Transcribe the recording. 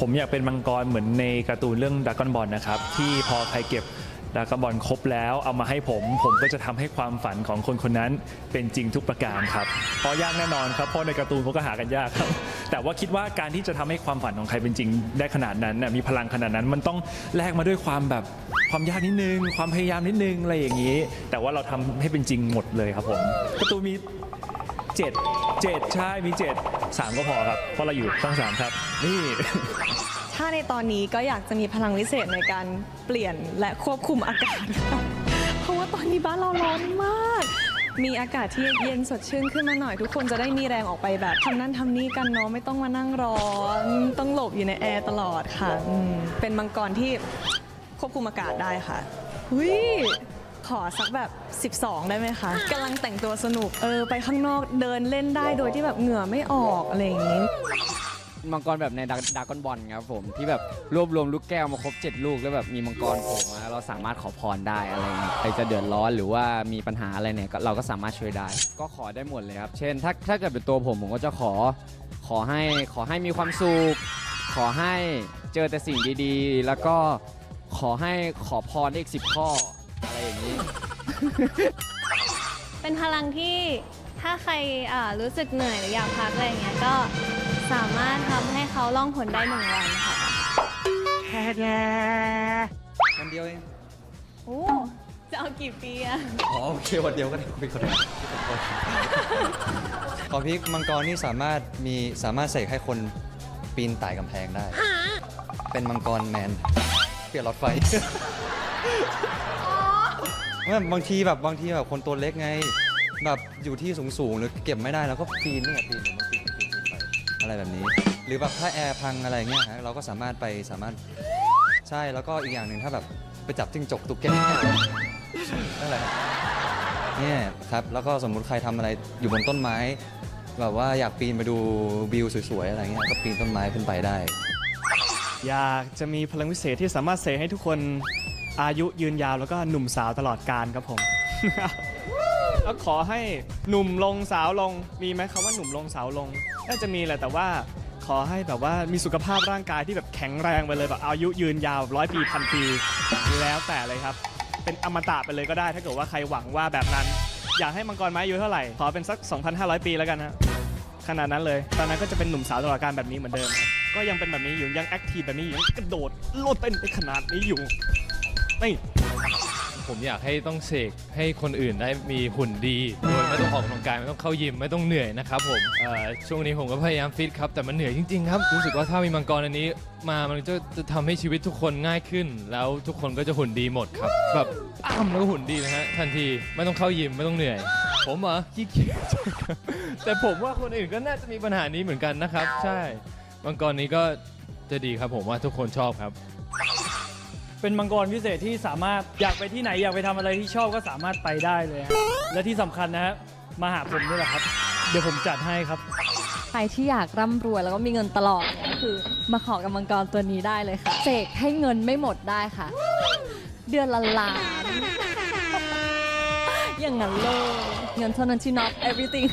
ผมอยากเป็นมังกรเหมือนในการ์ตูนเรื่องด r a กอนบอลนะครับ ที่พอใครเก็บด r a กอนบอลครบแล้วเอามาให้ผม ผมก็จะทำให้ความฝันของคนคนนั้นเป็นจริงทุกประการครับเพราะยากแน่นอนครับเพราะในการ์ตูนเขาก็หากันยากครับ แต่ว่าคิดว่าการที่จะทำให้ความฝันของใครเป็นจริงได้ขนาดนั้นมีพลังขนาดนั้นมันต้องแลกมาด้วยความแบบความยากนิดนึง ความพยายามนิดนึงอะไรอย่างนี้ แต่ว่าเราทำให้เป็นจริงหมดเลยครับผมการ์ตูนมีเจ็ดเจ็ดใช่มีเจ็ด สามก็พอครับ เพราะเราอยู่ช่องสามครับ นี่ ถ้าในตอนนี้ก็อยากจะมีพลังวิเศษในการเปลี่ยนและควบคุมอากาศ เพราะว่าตอนนี้บ้านเราร้อนมาก มีอากาศที่เย็นสดชื่นขึ้นมาหน่อย ทุกคนจะได้มีแรงออกไปแบบทำนั่นทำนี่กันเนาะไม่ต้องมานั่งร้อน ต้องหลบอยู่ในแอร์ตลอดค่ะอืมเป็นมังกรที่ควบคุมอากาศได้ค่ะหุย ขอสักแบบ 12 ได้ไหมคะกำลังแต่งตัวสนุกเออไปข้างนอกเดินเล่นได้โดยที่แบบเหงื่อไม่ออกอะไรอย่างนี้ มังกรแบบในดาร์กอนบอลครับผมที่แบบรวบรวมลูกแก้วมาครบ 7 ลูกแล้วแบบมีมังกรโผล่มาเราสามารถขอพรได้อะไรเงี้ยใครจะเดือดร้อนหรือว่ามีปัญหาอะไรเนี่ยก็เราก็สามารถช่วยได้ ก็ขอได้หมดเลยครับ เช่น ถ้าถ้าเกิดเป็นตัวผมผมก็จะขอ ขอให้ขอให้มีความสุขขอให้เจอแต่สิ่งดีๆ แล้วก็ขอให้ขอพรได้อีกสิบข้อ อะไรอย่างนี้ เป็นพลังที่ถ้าใครอ่ารู้สึกเหนื่อยหรืออยากพักอะไรอย่างเงี้ยก็สามารถทำให้เขาล่องหนได้หนึ่งวันค่ะวันเดียวเองโอ้จะเอากี่ปีอะอ๋อโอเควันเดียวก็ได้เป็นคนเดียวขอพี่มังกรนี่สามารถมีสามารถเสกให้คนปีนไต่กำแพงได้ เป็นมังกรแมน เปลี่ยนรถไฟ ไม่บางทีแบบบางทีแบบคนตัวเล็กไง แบบอยู่ที่สูงสูงๆหรือเก็บไม่ได้เราก็ปีนเนี่ยปีนมันปีนปีนปีนไปอะไรแบบนี้ หรือแบบถ้าแอร์พังอะไรเงี้ยฮะเราก็สามารถไปสามารถใช่แล้วก็อีกอย่างหนึ่งถ้าแบบไปจับจิ้งจกตุ๊กแกนั่นแหละครับเนี่ยครับแล้วก็สมมุติใครทำอะไรอยู่บนต้นไม้ แบบว่าอยากปีนไปดูวิวสวยๆอะไรเงี้ยก็ปีนต้นไม้ขึ้นไปได้ อยากจะมีพลังวิเศษที่สามารถเสกให้ทุกคน อายุยืนยาวแล้วก็หนุ่มสาวตลอดกาลครับผม แล้วขอให้หนุ่มลงสาวลงมีไหมคำว่าหนุ่มลงสาวลง น่าจะมีแหละแต่ว่าขอให้แบบว่ามีสุขภาพร่างกายที่แบบแข็งแรงไปเลยแบบอายุยืนยาวร้อยปีพันปีแล้วแต่เลยครับ เป็นอมตะไปเลยก็ได้ ถ้าเกิดว่าใครหวังว่าแบบนั้น อยากให้มังกรไม้อายุเท่าไหร่ ขอเป็นสัก 2,500 ปีแล้วกันฮะขนาดนั้นเลย ตอนนั้นก็จะเป็นหนุ่มสาวตลอดการแบบนี้เหมือนเดิม ก็ยังเป็นแบบนี้อยู่ยังแอคทีฟแบบนี้อยู่ยังกระโดดโลดเต้นได้ขนาดนี้อยู่ นี่ผมอยากให้ต้องเสกให้คนอื่นได้มีหุ่นดีโดยไม่ต้องออกกำลังกายไม่ต้องเข้ายิมไม่ต้องเหนื่อยนะครับผมเอ่อช่วงนี้ผมก็พยายามฟิตครับแต่มันเหนื่อยจริงๆครับรู้สึกว่าถ้ามีมังกรอันนี้มามันจะจะทำให้ชีวิตทุกคนง่ายขึ้น แล้วทุกคนก็จะหุ่นดีหมดครับแบบอ้ามแล้วก็หุ่นดีนะฮะทันทีไม่ต้องเข้ายิมไม่ต้องเหนื่อย ผมเหรอขี้เกียจแต่ผมว่าคนอื่นก็น่าจะมีปัญหานี้เหมือนกันนะครับ ใช่มังกรนี้ก็จะดีครับผมว่าทุกคนชอบครับ เป็นมังกรพิเศษที่สามารถอยากไปที่ไหนอยากไปทำอะไรที่ชอบก็สามารถไปได้เลยฮะและที่สำคัญนะฮะมาหาผมนี่แหละครับ เดี๋ยวผมจัดให้ครับ ใครที่อยากร่ำรวยแล้วก็มีเงินตลอดเนี่ยก็คือมาขอกับมังกรตัวนี้ได้เลยค่ะ เสกให้เงินไม่หมดได้ค่ะ เดือนละล้าน อย่างนั้นเลย เงินเท่านั้นที่ not everything